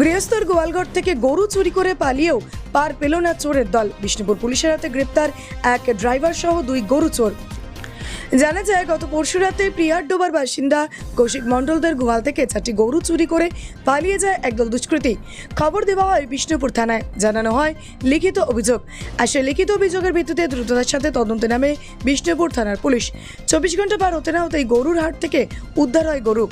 গৃহস্থর গোয়ালঘর থেকে গরু চুরি করে পালিয়েও পার পেল না চোরের দল। বিষ্ণুপুর পুলিশের হাতে গ্রেপ্তার এক ড্রাইভার সহ দুই গরু চোর। জানা যায়, গত পরশু রাতে প্রিয়ারডোবার বাসিন্দা কৌশিক মণ্ডলদের গোয়াল থেকে চারটি গরু চুরি করে পালিয়ে যায় একদল দুষ্কৃতী। খবর দেওয়া হয় বিষ্ণুপুর থানায়। জানানো হয়, লিখিত অভিযোগ। আর সেই লিখিত অভিযোগের ভিত্তিতে দ্রুততার সাথে তদন্তে নামে বিষ্ণুপুর থানার পুলিশ। চব্বিশ ঘণ্টা পার হতে না হতেই গরুর হাট থেকে উদ্ধার হয় গরু।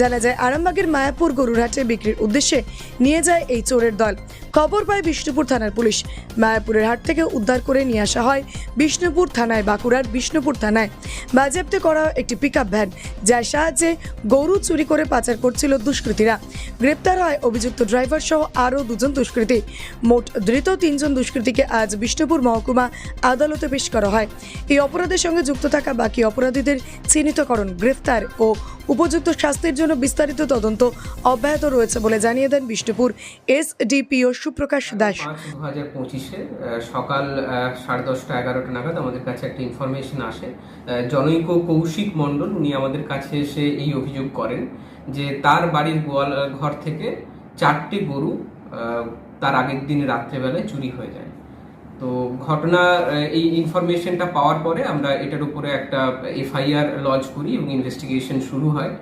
জানা যায়, আরামবাগের মায়াপুর গরুর হাটে বিক্রির উদ্দেশ্যে নিয়ে যায় এই চোরের দল। খবর পায় বিষ্ণুপুর থানার পুলিশ। মায়াপুরের হাট থেকে উদ্ধার করে নিয়ে আসা হয় বিষ্ণুপুর থানায়, বাঁকুড়ার বিষ্ণুপুর থানায়। বাজেয়াপ্ত করা একটি পিকআপ ভ্যান যার সাহায্যে গরু চুরি করে পাচার করছিল দুষ্কৃতীরা। গ্রেপ্তার হয় অভিযুক্ত ড্রাইভার সহ আরও দুজন দুষ্কৃতী। মোট ধৃত তিনজন দুষ্কৃতীকে আজ বিষ্ণুপুর মহকুমা আদালতে পেশ করা হয়। এই অপরাধের সঙ্গে যুক্ত থাকা বাকি অপরাধীদের চিহ্নিতকরণ, গ্রেফতার ও উপযুক্ত শাস্তির জন্য বিস্তারিত তদন্ত অব্যাহত রয়েছে বলে জানিয়ে দেন বিষ্ণুপুর এসডিপিও সুপ্রকাশ দাস। দু হাজার পঁচিশে সকাল সাড়ে দশটা এগারোটা নাগাদ আমাদের কাছে একটা ইনফরমেশন আসে। জনৈক কৌশিক মণ্ডল উনি আমাদের কাছে এসে এই অভিযোগ করেন যে তার বাড়ির গোয়াল ঘর থেকে চারটে গরু তার আগের দিন রাত্রেবেলায় চুরি হয়ে যায়। তো ঘটনা এই ইনফরমেশনটা পাওয়ার পরে আমরা এটার উপরে একটা এফআইআর লঞ্চ করি এবং ইনভেস্টিগেশন শুরু হয়।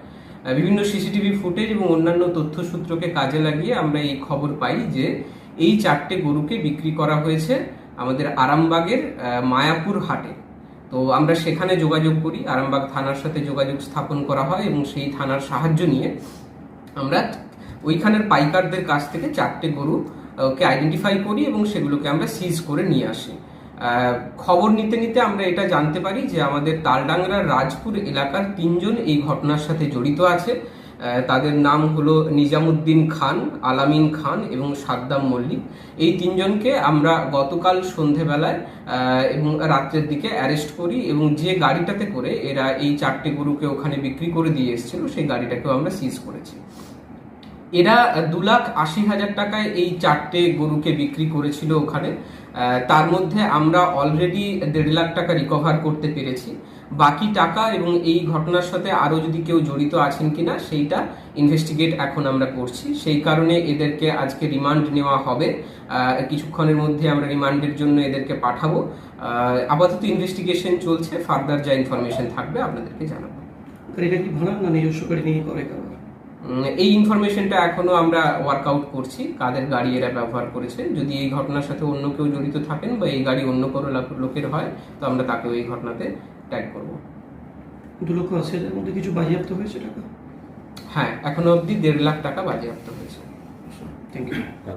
বিভিন্ন সিসিটিভি ফুটেজ এবং অন্যান্য তথ্যসূত্রকে কাজে লাগিয়ে আমরা এই খবর পাই যে এই চারটে গরুকে বিক্রি করা হয়েছে আমাদের আরামবাগের মায়াপুর হাটে। তো আমরা সেখানে যোগাযোগ করি, আরামবাগ থানার সাথে যোগাযোগ স্থাপন করা হয় এবং সেই থানার সাহায্য নিয়ে আমরা ওইখানের পাইকারদের কাছ থেকে চারটে গরু কে আইডেন্টিফাই করি এবং সেগুলোকে আমরা সিজ করে নিয়ে আসি। খবর নিতে নিতে আমরা এটা জানতে পারি যে আমাদের তালডাংরার রাজপুর এলাকার তিনজন এই ঘটনার সাথে জড়িত আছে। তাদের নাম হলো নিজামুদ্দিন খান, আলামিন খান এবং সাদ্দাম মল্লিক। এই তিনজনকে আমরা গতকাল সন্ধেবেলায় এবং রাত্রের দিকে অ্যারেস্ট করি এবং যে গাড়িটাতে করে এরা এই চারটে গরুকে ওখানে বিক্রি করে দিয়ে এসেছিল, সেই গাড়িটাকেও আমরা সিজ করেছি। এরা দু লাখ আশি হাজার টাকায় এই চারটে গরুকে বিক্রি করেছিল ওখানে। তার মধ্যে আমরা অলরেডি দেড় লাখ টাকা রিকভার করতে পেরেছি। বাকি টাকা এবং এই ঘটনার সাথে আরও যদি কেউ জড়িত আছেন কিনা, সেইটা ইনভেস্টিগেট এখন আমরা করছি। সেই কারণে এদেরকে আজকে রিমান্ড নেওয়া হবে। কিছুক্ষণের মধ্যে আমরা রিমান্ডের জন্য এদেরকে পাঠাবো। আপাতত ইনভেস্টিগেশন চলছে। ফার্দার যা ইনফরমেশন থাকবে আপনাদেরকে জানাব। এটা কি ভাড়া না নিজস্ব করে নিয়ে করে? এই ইনফরমেশনটা এখনও আমরা ওয়ার্কআউট করছি। কাদের গাড়ি এরা ব্যবহার করেছে। যদি এই ঘটনার সাথে অন্য কেউ জড়িত থাকেন বা এই গাড়ি অন্য কোনো লোকের হয় তো আমরা তাকেও এই ঘটনাতে ট্যাগ করব। দু লক্ষ আশি হাজার মধ্যে কিছু বাজেয়াপ্ত হয়েছে টাকা? হ্যাঁ এখনও অবধি দেড় লাখ টাকা বাজেয়াপ্ত হয়েছে। Thank you